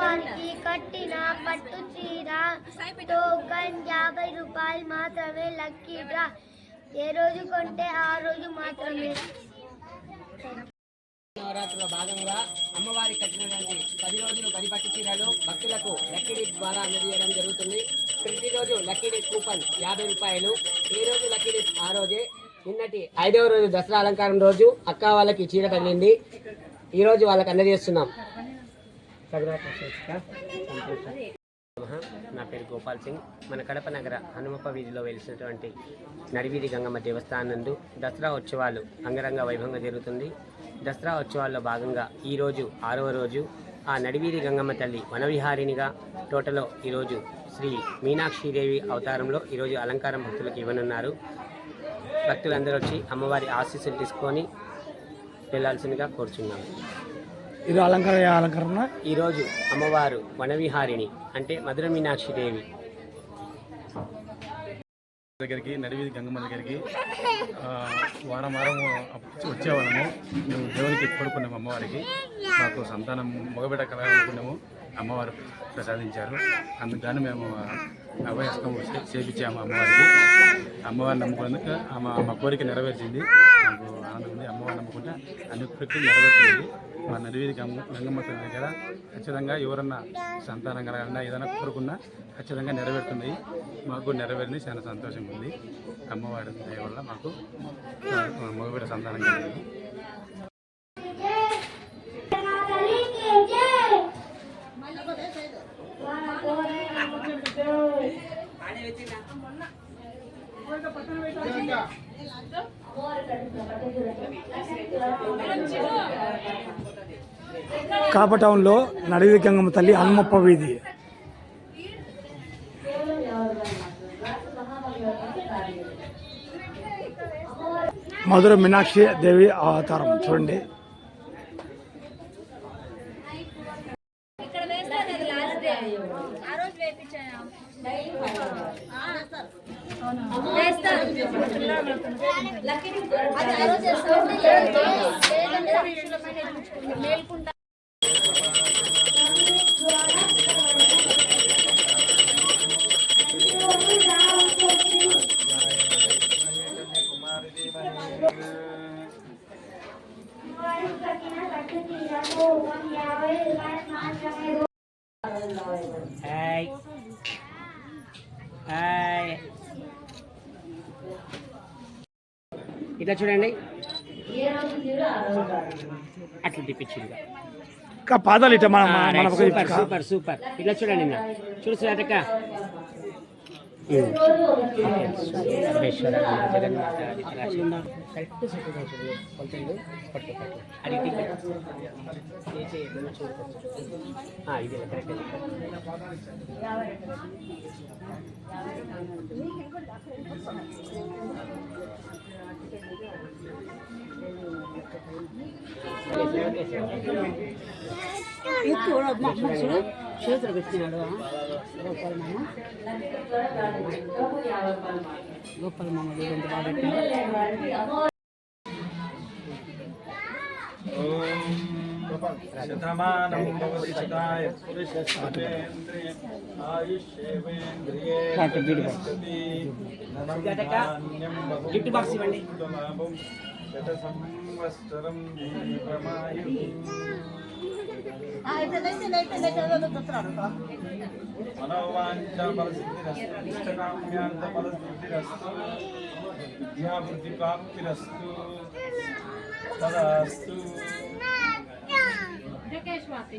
అమ్మవారికి కట్టిన పట్టు చీర టోకన్ యాభై రూపాయలు మాత్రమే లక్కీ డ్రా. ఏ రోజు కొంటే ఆ రోజు మాత్రమే. నవరాత్రిలో భాగంగా అమ్మవారి కట్టినటువంటి పది రోజులు పది పట్టు చీరలు భక్తులకు లక్కీడీ ద్వారా అందజేయడం జరుగుతుంది. ప్రతిరోజు లక్కీడీ కూపన్ యాభై రూపాయలు. ఏ రోజు లక్కీ ఆ రోజే. నిన్నటి ఐదవ రోజు దసరా అలంకారం రోజు అక్క వాళ్ళకి చీర తగిలింది ఈ రోజు వాళ్ళకి అందజేస్తున్నాం. నా పేరు గోపాల్ సింగ్. మన కడప నగర హనుమప్ప వీధిలో వెలిసినటువంటి నడివీధి గంగమ్మ దేవస్థానందు నందు దసరా ఉత్సవాలు అంగరంగ వైభవంగా జరుగుతుంది. దసరా ఉత్సవాల్లో భాగంగా ఈరోజు ఆరవ రోజు ఆ నడివీధి గంగమ్మ తల్లి వనవిహారినిగా తోటలో ఈరోజు శ్రీ మీనాక్షిదేవి అవతారంలో ఈరోజు అలంకారం భక్తులకు ఇవ్వనున్నారు. భక్తులందరూ వచ్చి అమ్మవారి ఆశీస్సులు తీసుకొని వెళ్ళాల్సిందిగా కోరుచున్నాము. ఇది అలంకార అలంకరణ? ఈరోజు అమ్మవారు వనవిహారిణి అంటే మధుర మీనాక్షి దేవి. దగ్గరికి నడివీధి గంగమ్మ దగ్గరికి ఆ, వారం వారం వచ్చేవాళ్ళము. మేము దేవునికి కోరుకున్నాము అమ్మవారికి. మాకు సంతానం మగబిడ్డ కలగాలనుకున్నాము అమ్మవారు ప్రసాదించారు. అందుకని మేము అభయస్తం చేపించాము అమ్మవారికి. అమ్మవారిని నమ్ముకున్నందుకు ఆమె మా కోరిక నెరవేర్చింది. మాకు ఆనందం ఉంది. అమ్మవారిని నమ్ముకుంటే అన్ని కోరికలు నెరవేరుతుంది మా నడివీధి గంగమ్మ తల్లి దగ్గర ఖచ్చితంగా ఎవరన్నా సంతానం కలగాలన్నా ఏదైనా కోరుకున్నా ఖచ్చితంగా నెరవేరుతుంది. మాకు నెరవేరింది చాలా సంతోషంగా ఉంది. అమ్మవారి దయ వల్ల మాకు మగబిడ్డ సంతానం కలిగింది. కాప టౌన్లో నడివి గంగమ్మ తల్లి హనుమప్ప వీధి. మధుర మీనాక్షి దేవి అవతారం. చూడండి. ఇక్కడ మేల్కుంటా హాయ్. హాయ్. ఇట్లా చూడండి. అట్లా తిప్పించింది ఇంకా పాదాలు ఇట్ట మన మన- సూపర్. Super super. ఇట్లా చూడండి నా చూడు సుజాతక్క కరెక్ట్. కరెక్ట్ చేతులు పెట్టినాడు గోపాల మామ గోపాల మామ ఎంత బాగా పెట్టినాడు గిఫ్ట్ బాక్స్ ఇవ్వండి. శత సంవత్సరం మనోవాంఛలసిద్ధిరస్తు విద్యాబుద్ధి ప్రాప్తిరస్తు తదస్తు. జకేశ్వాసి